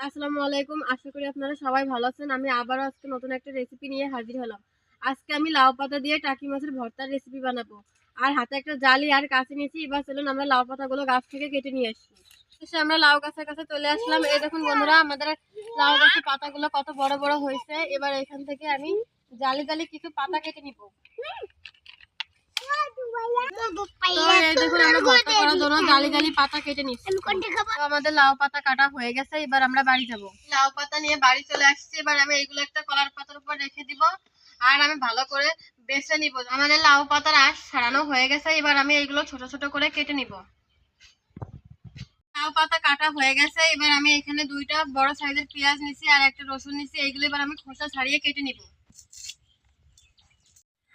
আসসালামু আলাইকুম। আশা করি আপনারা সবাই ভালো আছেন। আমি আবারও আজকে নতুন একটা রেসিপি নিয়ে হাজির হলাম। আজকে আমি লাউ পাতা দিয়ে টাকি মাছের ভর্তার রেসিপি বানাবো। আর হাতে একটা জালি আর কাছে নিয়েছি। এবার চলুন আমরা লাউ পাতাগুলো গাছ থেকে কেটে নিয়ে আসি। শেষে আমরা লাউ গাছের কাছে চলে আসলাম। এই দেখুন বন্ধুরা, আমাদের লাউ গাছের পাতাগুলো কত বড় বড় হয়েছে। এবার এখান থেকে আমি জালি জালি কিছু পাতা কেটে নিব। আমাদের লাউ পাতা কাটা হয়ে গেছে এবার আমরা বাড়ি যাব। লাউ পাতা নিয়ে বাড়ি চলে আসছি এবার আমি এগুলো একটা কলার পাতার উপর রেখে দিব আর আমি ভালো করে বেছে নিব। আমাদের লাউ পাতার আঁশ ছাড়ানো হয়ে গেছে এবার আমি এইগুলো ছোট ছোট করে কেটে নিব। লাউ পাতা কাটা হয়ে গেছে এবার আমি এখানে দুইটা বড় সাইজের পেঁয়াজ নিছি আর একটা রসুন নিছি এইগুলো এবার আমি খোসা ছাড়িয়ে কেটে নিব।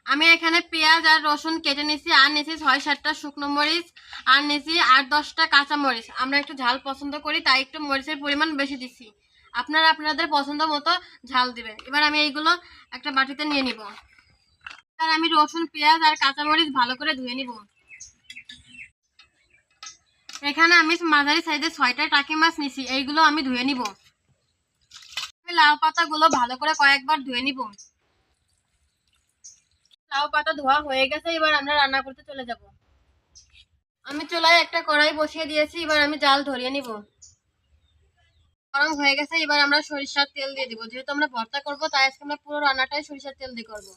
আমি এখানে পেঁয়াজ আর রসুন কেটে নিছি আর নিছি ছয় সাতটা শুকনো মরিচ, আর নিছি আট দশটা কাঁচা মরিচ। আমরা একটু ঝাল পছন্দ করি, তাই একটু মরিচের পরিমাণ বেশি দিছি আপনারা আপনাদের পছন্দ মতো ঝাল দিবেন। এবার আমি এইগুলো একটা বাটিতে নিয়ে নিব। আর আমি রসুন, পেঁয়াজ আর কাঁচা মরিচ ভালো করে ধুয়ে নিব। এখানে আমি মাঝারি সাইজের ছয়টা টাকি মাছ নিছি এইগুলো আমি ধুয়ে নিব। লাউ পাতাগুলো ভালো করে কয়েকবার ধুয়ে নিব। লাউ পাতা ধোয়া হয়ে গেছে, এবার আমরা রান্না করতে চলে যাব। আমি চুলায় একটা কড়াই বসিয়ে দিয়েছি, এবার আমি জাল ধরিয়ে নিব। গরম হয়ে গেছে, এবার আমরা সরিষার তেল দিয়ে দিব। যেহেতু আমরা ভর্তা করব, তাই আজকে আমরা পুরো রান্নাটাই সরিষার তেল দিয়ে করব।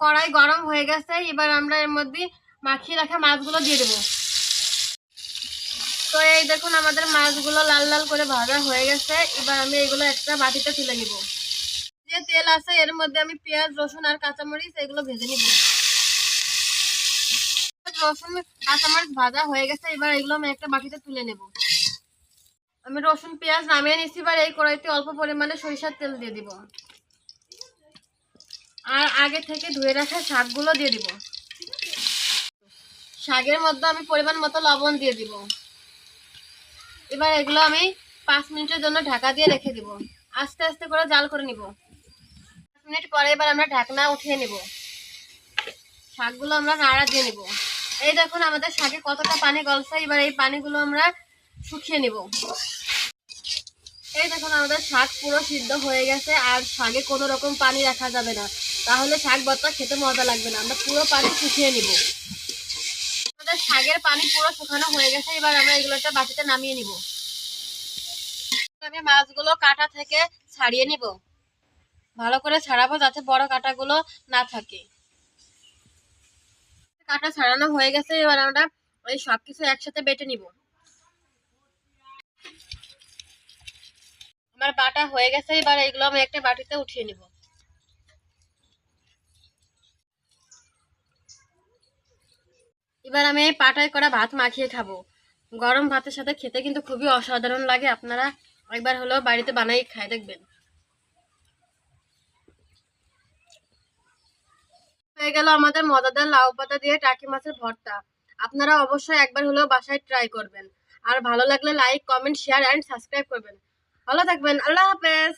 কড়াই গরম হয়ে গেছে, এবার আমরা এর মধ্যে মাখিয়ে রাখা মাছগুলো দিয়ে দেব। তো এই দেখুন, আমাদের মাছগুলো লাল লাল করে ভাজা হয়ে গেছে, এবার আমি এগুলো একটা বাটিতে তুলে নিব। যে তেল আছে, এর মধ্যে আমি পেঁয়াজ, রসুন আর কাঁচামরিচ, এগুলো ভেজে নিব। রসুন, কাঁচামরিচ ভাজা হয়ে গেছে, এবার এগুলো আমি একটা বাটিতে তুলে নেব। আমি রসুন, পেঁয়াজ নামিয়ে নিচ্ছি এবার এই কড়াইতে অল্প পরিমাণে সরিষার তেল দিয়ে দিব। আর আগে থেকে ধুয়ে রাখা শাকগুলো দিয়ে দিব। শাকের মধ্যে আমি পরিমাণ মতো লবণ দিয়ে দিব। এবার এগুলো আমি পাঁচ মিনিটের জন্য ঢাকা দিয়ে রেখে দিব। আস্তে আস্তে করে জাল করে নিব। মিনিট পরে এবার আমরা ঢাকনা উঠিয়ে নিব। শাকগুলো আমরা নাড়া দিয়ে নিব। এই দেখুন আমাদের শাকে কতটা পানি গলছে, এবার এই পানিগুলো আমরা শুকিয়ে নিব। এই দেখুন আমাদের শাক পুরো সিদ্ধ হয়ে গেছে, আর শাকে কোনো রকম পানি রাখা যাবে না। তাহলে শাক ভর্তা খেতে মজা লাগবে না, আমরা পুরো পানি শুকিয়ে নিব। আমাদের শাকের পানি পুরো শুকানো হয়ে গেছে, এবার আমরা এগুলো একটা বাটিতে নামিয়ে নিব। আমি মাছগুলো কাটা থেকে ছাড়িয়ে নিব। ভালো করে ছাড়াবো যাতে বড় কাটাগুলো না থাকে। কাটা ছাড়ানো হয়ে গেছে, এবার আমরা ওই সব কিছু একসাথে বেটে নিব। আমার বাটা হয়ে গেছে, এবার এগুলো আমি একটা বাটিতে উঠিয়ে নিব। এবার আমি পাটায় করা ভাত মাখিয়ে খাব। গরম ভাতের সাথে খেতে কিন্তু খুবই অসাধারণ লাগে, আপনারা একবার হলেও বাড়িতে বানাই খাই, দেখবেন। হয়ে গেল আমাদের মজাদার লাউ পাতা দিয়ে টাকি মাছের ভর্তা। আপনারা অবশ্যই একবার হলেও বাসায় ট্রাই করবেন। আর ভালো লাগলে like comment share and subscribe করবেন। ভালো থাকবেন। আল্লাহ হাফেজ।